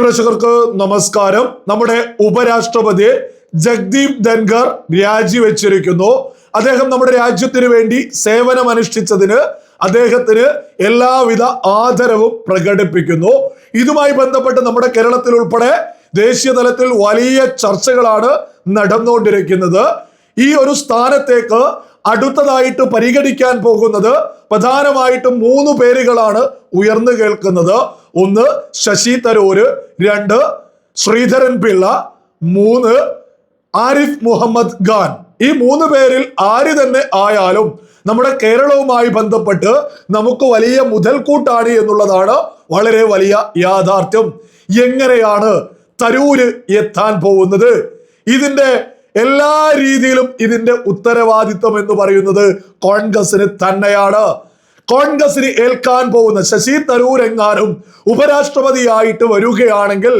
പ്രേക്ഷകർക്ക് നമസ്കാരം. നമ്മുടെ ഉപരാഷ്ട്രപതി ജഗ്ദീപ് ധൻഖർ രാജിവെച്ചിരിക്കുന്നു. അദ്ദേഹം നമ്മുടെ രാജ്യത്തിന് വേണ്ടി സേവനം അനുഷ്ഠിച്ചതിന് അദ്ദേഹത്തിന് എല്ലാവിധ ആദരവും പ്രകടിപ്പിക്കുന്നു. ഇതുമായി ബന്ധപ്പെട്ട് നമ്മുടെ കേരളത്തിൽ ഉൾപ്പെടെ ദേശീയ തലത്തിൽ വലിയ ചർച്ചകളാണ് നടന്നുകൊണ്ടിരിക്കുന്നത്. ഈ ഒരു സ്ഥാനത്തേക്ക് അടുത്തതായിട്ട് പരിഗണിക്കാൻ പോകുന്നത് പ്രധാനമായിട്ടും മൂന്ന് പേരുകളാണ് ഉയർന്നു കേൾക്കുന്നത്. ഒന്ന് ശശി തരൂര് രണ്ട് ശ്രീധരൻ പിള്ള മൂന്ന് ആരിഫ് മുഹമ്മദ് ഖാൻ. ഈ മൂന്ന് പേരിൽ ആര് തന്നെ ആയാലും നമ്മുടെ കേരളവുമായി ബന്ധപ്പെട്ട് നമുക്ക് വലിയ മുതൽക്കൂട്ടാണ് എന്നുള്ളതാണ് വളരെ വലിയ യാഥാർത്ഥ്യം. എങ്ങനെയാണ് തരൂര് എത്താൻ പോകുന്നത്? ഇതിന്റെ എല്ലാ രീതിയിലും ഇതിന്റെ ഉത്തരവാദിത്വം എന്ന് പറയുന്നത് കോൺഗ്രസിന് തന്നെയാണ്. കോൺഗ്രസിന് ഏൽക്കാൻ പോകുന്ന ശശി തരൂർ എങ്ങാനും ഉപരാഷ്ട്രപതിയായിട്ട് വരികയാണെങ്കിൽ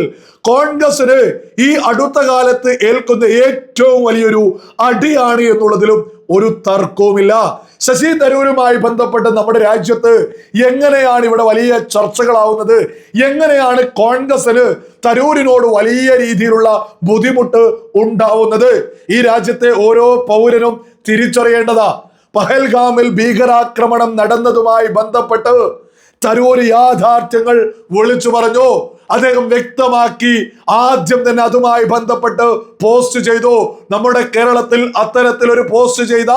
കോൺഗ്രസിന് ഈ അടുത്ത കാലത്ത് ഏൽക്കുന്ന ഏറ്റവും വലിയൊരു അടിയാണ് എന്നുള്ളതിലും ഒരു തർക്കവുമില്ല. ശശി തരൂരുമായി ബന്ധപ്പെട്ട് നമ്മുടെ രാജ്യത്ത് എങ്ങനെയാണ് ഇവിടെ വലിയ ചർച്ചകളാവുന്നത്? എങ്ങനെയാണ് കോൺഗ്രസിന് തരൂരിനോട് വലിയ രീതിയിലുള്ള ബുദ്ധിമുട്ട് ഉണ്ടാവുന്നത്? ഈ രാജ്യത്തെ ഓരോ പൗരനും തിരിച്ചറിയേണ്ടതാ. പഹൽഗാമിൽ ഭീകരാക്രമണം നടന്നതുമായി ബന്ധപ്പെട്ട് തരൂർ യാഥാർത്ഥ്യങ്ങൾ വിളിച്ചു പറഞ്ഞു. അദ്ദേഹം വ്യക്തമാക്കി ആദ്യം തന്നെ അതുമായി ബന്ധപ്പെട്ട് പോസ്റ്റ് ചെയ്തു. നമ്മുടെ കേരളത്തിൽ അത്തരത്തിൽ ഒരു പോസ്റ്റ് ചെയ്ത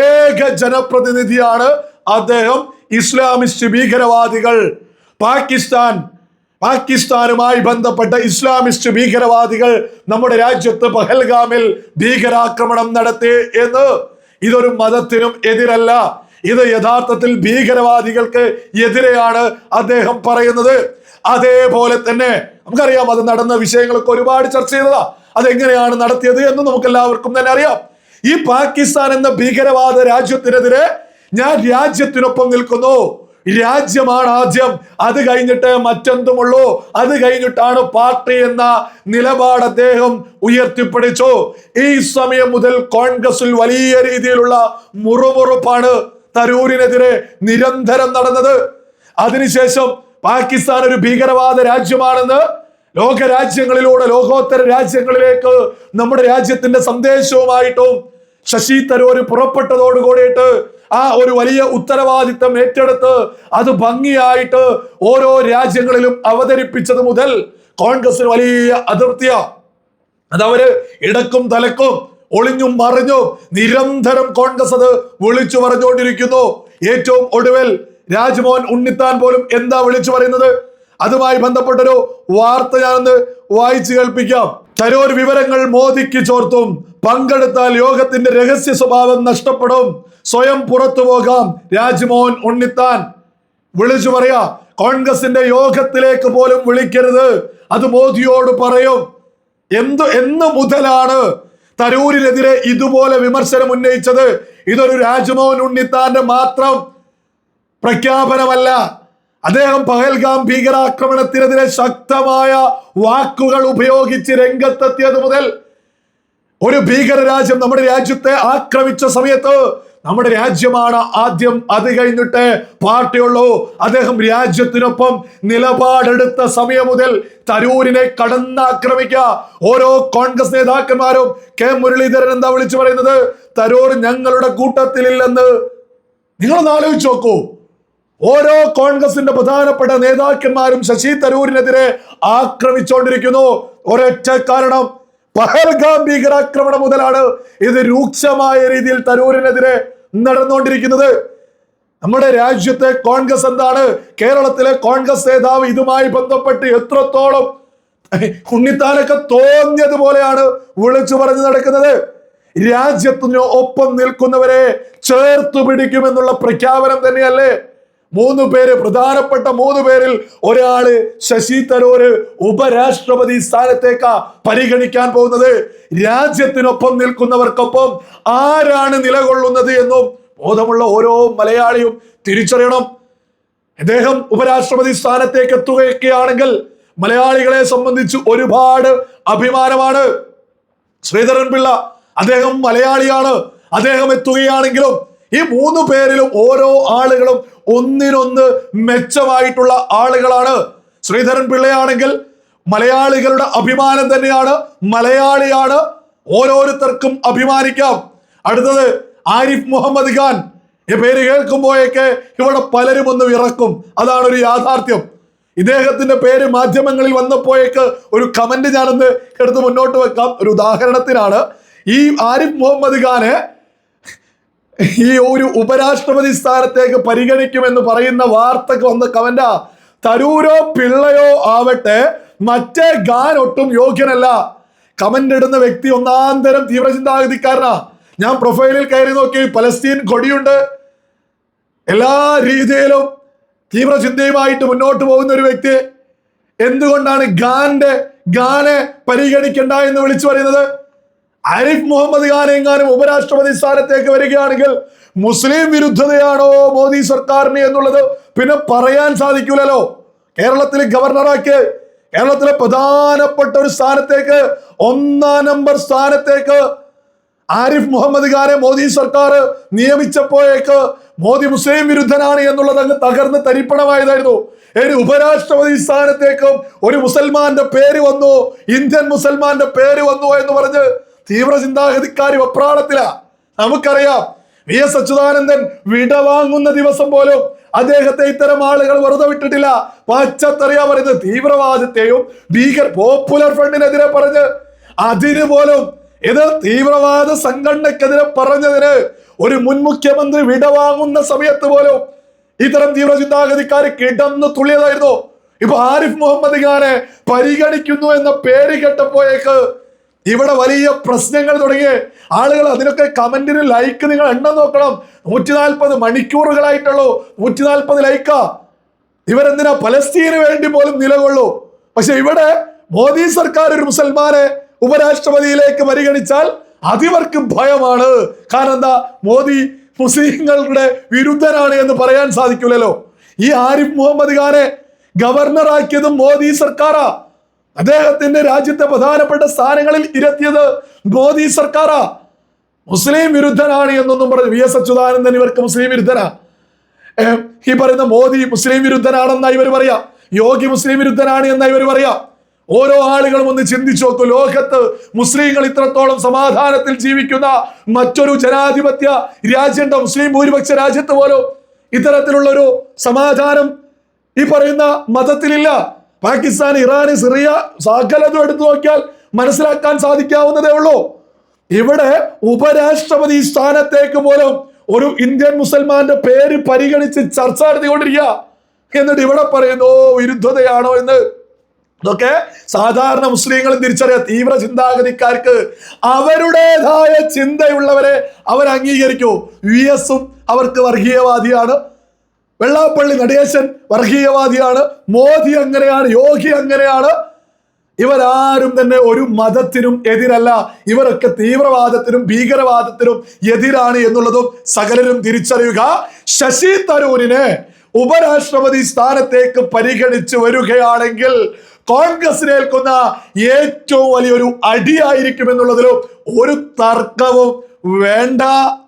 ഏക ജനപ്രതിനിധിയാണ് അദ്ദേഹം. ഇസ്ലാമിസ്റ്റ് ഭീകരവാദികൾ. പാകിസ്ഥാൻ പാകിസ്ഥാനുമായി ബന്ധപ്പെട്ട ഇസ്ലാമിസ്റ്റ് ഭീകരവാദികൾ നമ്മുടെ രാജ്യത്ത് പഹൽഗാമിൽ ഭീകരാക്രമണം നടത്തി എന്ന് ഇതൊരു മതത്തിനും എതിരല്ല. ഇത് യഥാർത്ഥത്തിൽ ഭീകരവാദികൾക്ക് എതിരെയാണ് അദ്ദേഹം പറയുന്നത്. അതേപോലെ തന്നെ നമുക്കറിയാം അത് നടന്ന വിഷയങ്ങളൊക്കെ ഒരുപാട് ചർച്ച ചെയ്തതാ. അതെങ്ങനെയാണ് നടത്തിയത് എന്ന് നമുക്ക് എല്ലാവർക്കും തന്നെ അറിയാം. ഈ പാകിസ്ഥാൻ എന്ന ഭീകരവാദ രാജ്യത്തിനെതിരെ ഞാൻ രാജ്യത്തിനൊപ്പം നിൽക്കുന്നു. രാജ്യമാണ് ആദ്യം അത് കഴിഞ്ഞിട്ട് മറ്റെന്തുമുള്ളൂ? അത് കഴിഞ്ഞിട്ടാണ് പാർട്ടി എന്ന നിലപാട് അദ്ദേഹം ഉയർത്തിപ്പിടിച്ചു. ഈ സമയം മുതൽ കോൺഗ്രസിൽ വലിയ രീതിയിലുള്ള മുറുമുറുപ്പാണ് തരൂരിനെതിരെ നിരന്തരം നടന്നത്. അതിനുശേഷം പാകിസ്ഥാൻ ഒരു ഭീകരവാദ രാജ്യമാണെന്ന് ലോക രാജ്യങ്ങളിലൂടെ ലോകോത്തര രാജ്യങ്ങളിലേക്ക് നമ്മുടെ രാജ്യത്തിന്റെ സന്ദേശവുമായിട്ടും ശശി തരൂർ പുറപ്പെട്ടതോട് കൂടിയിട്ട് ആ ഒരു വലിയ ഉത്തരവാദിത്തം ഏറ്റെടുത്ത് അത് ഭംഗിയായിട്ട് ഓരോ രാജ്യങ്ങളിലും അവതരിപ്പിച്ചത് മുതൽ കോൺഗ്രസിന് വലിയ അതിർത്തിയാ. അതവര് ഇടക്കും തലക്കും ഒളിഞ്ഞും മറിഞ്ഞും നിരന്തരം കോൺഗ്രസ് അത് വിളിച്ചു പറഞ്ഞുകൊണ്ടിരിക്കുന്നു. ഏറ്റവും ഒടുവിൽ രാജ്മോഹൻ ഉണ്ണിത്താൻ പോലും എന്താ വിളിച്ചു പറയുന്നത്? അതുമായി ബന്ധപ്പെട്ടൊരു വാർത്ത ഞാനൊന്ന് വായിച്ചു കേൾപ്പിക്കാം. തരൂർ വിവരങ്ങൾ മോദിക്ക് ചോർത്തും. പങ്കെടുത്താൽ യോഗത്തിന്റെ രഹസ്യ സ്വഭാവം നഷ്ടപ്പെടും. സ്വയം പുറത്തു പോകാം. രാജ്മോഹൻ ഉണ്ണിത്താൻ വിളിച്ചു പറയാ കോൺഗ്രസിന്റെ യോഗത്തിലേക്ക് പോലും വിളിക്കരുത്. അത് മോദിയോട് പറയും. എന്ത് എന്ന് മുതലാണ് തരൂരിനെതിരെ ഇതുപോലെ വിമർശനം ഉന്നയിച്ചത്. ഇതൊരു രാജ്മോഹൻ ഉണ്ണിത്താന്റെ മാത്രം പ്രഖ്യാപനമല്ല. അദ്ദേഹം പഹൽഗാം ഭീകരാക്രമണത്തിനെതിരെ ശക്തമായ വാക്കുകൾ ഉപയോഗിച്ച് രംഗത്തെത്തിയത് മുതൽ ഒരു ഭീകര രാജ്യം നമ്മുടെ രാജ്യത്തെ ആക്രമിച്ച സമയത്ത് നമ്മുടെ രാജ്യമാണ് ആദ്യം അത് കഴിഞ്ഞിട്ട് പാർട്ടിയുള്ളൂ. അദ്ദേഹം രാജ്യത്തിനൊപ്പം നിലപാടെടുത്ത സമയം മുതൽ തരൂരിനെ കടന്നാക്രമിക്കുക. ഓരോ കോൺഗ്രസ് നേതാക്കന്മാരും കെ മുരളീധരൻ എന്താ വിളിച്ചു പറയുന്നത്? തരൂർ ഞങ്ങളുടെ കൂട്ടത്തിലില്ലെന്ന്. നിങ്ങളൊന്ന് ആലോചിച്ച് നോക്കൂ. ഓരോ കോൺഗ്രസിന്റെ പ്രധാനപ്പെട്ട നേതാക്കന്മാരും ശശി തരൂരിനെതിരെ ആക്രമിച്ചുകൊണ്ടിരിക്കുന്നു ഒരൊറ്റ കാരണം പഹൽഗാം ഭീകരാക്രമണം മുതലാണ് ഇത് രൂക്ഷമായ രീതിയിൽ തരൂരിനെതിരെ നടന്നുകൊണ്ടിരിക്കുന്നത്. നമ്മുടെ രാജ്യത്തെ കോൺഗ്രസ് എന്താണ്? കേരളത്തിലെ കോൺഗ്രസ് നേതാവ് ഇതുമായി ബന്ധപ്പെട്ട് എത്രത്തോളം ഉണ്ണിത്താനൊക്കെ തോന്നിയതുപോലെയാണ് വിളിച്ചു പറഞ്ഞു നടക്കുന്നത്. രാജ്യത്തിന് ഒപ്പം നിൽക്കുന്നവരെ ചേർത്തു പിടിക്കുമെന്നുള്ള പ്രഖ്യാപനം തന്നെയല്ലേ? മൂന്ന് പേര് പ്രധാനപ്പെട്ട മൂന്ന് പേരിൽ ഒരാൾ ശശി തരൂര് ഉപരാഷ്ട്രപതി സ്ഥാനത്തേക്കാ പരിഗണിക്കാൻ പോകുന്നത്. രാജ്യത്തിനൊപ്പം നിൽക്കുന്നവർക്കൊപ്പം ആരാണ് നിലകൊള്ളുന്നത് എന്നും ബോധമുള്ള ഓരോ മലയാളിയും തിരിച്ചറിയണം. അദ്ദേഹം ഉപരാഷ്ട്രപതി സ്ഥാനത്തേക്ക് എത്തുകയൊക്കെയാണെങ്കിൽ മലയാളികളെ സംബന്ധിച്ച് ഒരുപാട് അഭിമാനമാണ്. ശ്രീധരൻ പിള്ള അദ്ദേഹം മലയാളിയാണ്. അദ്ദേഹം എത്തുകയാണെങ്കിലും ഈ മൂന്ന് പേരിലും ഓരോ ആളുകളും ഒന്നിനൊന്ന് മെച്ചമായിട്ടുള്ള ആളുകളാണ്. ശ്രീധരൻ പിള്ളയാണെങ്കിൽ മലയാളികളുടെ അഭിമാനം തന്നെയാണ് മലയാളിയാണ്. ഓരോരുത്തർക്കും അഭിമാനിക്കാം. അടുത്തത് ആരിഫ് മുഹമ്മദ് ഖാൻ. ഈ പേര് കേൾക്കുമ്പോഴേക്ക് ഇവിടെ പലരും ഒന്ന് ഇറക്കും അതാണ് ഒരു യാഥാർത്ഥ്യം. ഇദ്ദേഹത്തിന്റെ പേര് മാധ്യമങ്ങളിൽ വന്നപ്പോഴേക്ക് ഒരു കമന്റ് ഞാനൊന്ന് എടുത്ത് മുന്നോട്ട് വെക്കാം. ഒരു ഉദാഹരണത്തിനാണ് ഈ ആരിഫ് മുഹമ്മദ് ഖാന് ഈ ഒരു ഉപരാഷ്ട്രപതി സ്ഥാനത്തേക്ക് പരിഗണിക്കുമെന്ന് പറയുന്ന വാർത്തക്ക് വന്ന കവന്റ തരൂരോ പിള്ളയോ ആവട്ടെ മറ്റേ ഗാൻ ഒട്ടും യോഗ്യനല്ല. കമന്റ് ഇടുന്ന വ്യക്തി ഒന്നാം തരം തീവ്രചിന്താഗതിക്കാരനാ. ഞാൻ പ്രൊഫൈലിൽ കയറി നോക്കി പലസ്തീൻ കൊടിയുണ്ട്. എല്ലാ രീതിയിലും തീവ്രചിന്തയുമായിട്ട് മുന്നോട്ട് പോകുന്ന ഒരു വ്യക്തി. എന്തുകൊണ്ടാണ് ഗാന്റെ ഗാനെ പരിഗണിക്കണ്ട എന്ന് വിളിച്ചു പറയുന്നത്? ആരിഫ് മുഹമ്മദ് ഖാൻ ഉപരാഷ്ട്രപതി സ്ഥാനത്തേക്ക് വരികയാണെങ്കിൽ മുസ്ലിം വിരുദ്ധതയാണോ മോദി സർക്കാരിന് എന്നുള്ളത് പിന്നെ പറയാൻ സാധിക്കൂലല്ലോ. കേരളത്തിൽ ഗവർണറാക്കി കേരളത്തിലെ പ്രധാനപ്പെട്ട ഒരു സ്ഥാനത്തേക്ക് ഒന്നാം നമ്പർ സ്ഥാനത്തേക്ക് ആരിഫ് മുഹമ്മദ് ഖാനെ മോദി സർക്കാർ നിയമിച്ചപ്പോഴേക്ക് മോദി മുസ്ലിം വിരുദ്ധനാണ് എന്നുള്ളത് അങ്ങ് തകർന്ന് തരിപ്പണമായതായിരുന്നു. ഇനി ഉപരാഷ്ട്രപതി സ്ഥാനത്തേക്കും ഒരു മുസൽമാന്റെ പേര് വന്നു ഇന്ത്യൻ മുസൽമാന്റെ പേര് വന്നു എന്ന് പറഞ്ഞ് തീവ്ര ചിന്താഗതിക്കാരി നമുക്കറിയാം വി എസ് അച്യുതാനന്ദൻ വിടവാങ്ങുന്ന ദിവസം പോലും അദ്ദേഹത്തെ ഇത്തരം ആളുകൾ വെറുതെ വിട്ടിട്ടില്ല. പച്ചത്തറിയാ പറയുന്നത് തീവ്രവാദത്തെയും ഭീകര പോപ്പുലർ ഫ്രണ്ടിനെതിരെ പറഞ്ഞ് അതിന് പോലും ഇത് തീവ്രവാദ സംഘടനക്കെതിരെ പറഞ്ഞതിന് ഒരു മുൻ മുഖ്യമന്ത്രി വിടവാങ്ങുന്ന സമയത്ത് പോലും ഇത്തരം തീവ്ര ചിന്താഗതിക്കാർ കിടന്ന് തുള്ളിയതായിരുന്നു. ഇപ്പൊ ആരിഫ് മുഹമ്മദ് ഖാനെ പരിഗണിക്കുന്നു എന്ന പേര് കേട്ടപ്പോഴേക്ക് ഇവിടെ വലിയ പ്രശ്നങ്ങൾ തുടങ്ങി. ആളുകൾ അതിനൊക്കെ കമന്റിന് ലൈക്ക് നിങ്ങൾ എണ്ണം നോക്കണം. നൂറ്റി നാൽപ്പത് മണിക്കൂറുകളായിട്ടുള്ളൂ. നൂറ്റി നാൽപ്പത് ലൈക്കാ ഇവരെന്തിനാ പലസ്തീന് വേണ്ടി പോലും നിലകൊള്ളൂ? പക്ഷെ ഇവിടെ മോദി സർക്കാർ ഒരു മുസൽമാനെ ഉപരാഷ്ട്രപതിയിലേക്ക് പരിഗണിച്ചാൽ അതിവർക്ക് ഭയമാണ്. കാരണം എന്താ? മോദി മുസ്ലിങ്ങളുടെ വിരുദ്ധനാണ് എന്ന് പറയാൻ സാധിക്കില്ലല്ലോ. ഈ ആരിഫ് മുഹമ്മദ് ഖാനെ ഗവർണറാക്കിയതും മോദി സർക്കാരാ. അദ്ദേഹത്തിന്റെ രാജ്യത്തെ പ്രധാനപ്പെട്ട സ്ഥാനങ്ങളിൽ ഇരുത്തിയത് മോദി സർക്കാരാ. മുസ്ലിം വിരുദ്ധനാണ് എന്നൊന്നും പറഞ്ഞു വി എസ് അച്യുതാനന്ദൻ ഇവർക്ക് മുസ്ലിം വിരുദ്ധനാ. ഈ പറയുന്ന മോദി മുസ്ലിം വിരുദ്ധനാണെന്നാ ഇവർ പറയാ. യോഗി മുസ്ലിം വിരുദ്ധനാണ് എന്നാ ഇവർ പറയാ. ഓരോ ആളുകളും ഒന്ന് ചിന്തിച്ചു നോക്കൂ. ലോകത്ത് മുസ്ലിങ്ങൾ ഇത്രത്തോളം സമാധാനത്തിൽ ജീവിക്കുന്ന മറ്റൊരു ജനാധിപത്യ രാജ്യമുണ്ടോ. മുസ്ലിം ഭൂരിപക്ഷ രാജ്യത്ത് പോലും ഇത്തരത്തിലുള്ള ഒരു സമാധാനം ഈ പറയുന്ന മതത്തിലില്ല. പാകിസ്ഥാൻ ഇറാൻ സിറിയ സകലതും എടുത്തു നോക്കിയാൽ മനസ്സിലാക്കാൻ സാധിക്കാവുന്നതേ ഉള്ളൂ. ഇവിടെ ഉപരാഷ്ട്രപതി സ്ഥാനത്തേക്ക് പോലും ഒരു ഇന്ത്യൻ മുസൽമാന്റെ പേര് പരിഗണിച്ച് ചർച്ച നടത്തിക്കൊണ്ടിരിക്കുക. എന്നിട്ട് ഇവിടെ പറയുന്നു "ഓ, വിരുദ്ധതയാണോ എന്ന്? ഇതൊക്കെ സാധാരണ മുസ്ലിങ്ങളും തിരിച്ചറിയാം തീവ്ര ചിന്താഗതിക്കാർക്ക് അവരുടേതായ ചിന്തയുള്ളവരെ അവർ അംഗീകരിക്കൂ. യു എസും അവർക്ക് വർഗീയവാദിയാണ്. വെള്ളാപ്പള്ളി നടേശൻ വർഗീയവാദിയാണ് മോദി അങ്ങനെയാണ് യോഗി അങ്ങനെയാണ്. ഇവരാരും തന്നെ ഒരു മതത്തിനും എതിരല്ല. ഇവരൊക്കെ തീവ്രവാദത്തിനും ഭീകരവാദത്തിനും എതിരാണ് എന്നുള്ളതും സകലരും തിരിച്ചറിയുക. ശശി തരൂരിനെ ഉപരാഷ്ട്രപതി സ്ഥാനത്തേക്ക് പരിഗണിച്ച് വരികയാണെങ്കിൽ കോൺഗ്രസിനേൽക്കുന്ന ഏറ്റവും വലിയൊരു അടിയായിരിക്കും എന്നുള്ളതിലും ഒരു തർക്കവും വേണ്ട.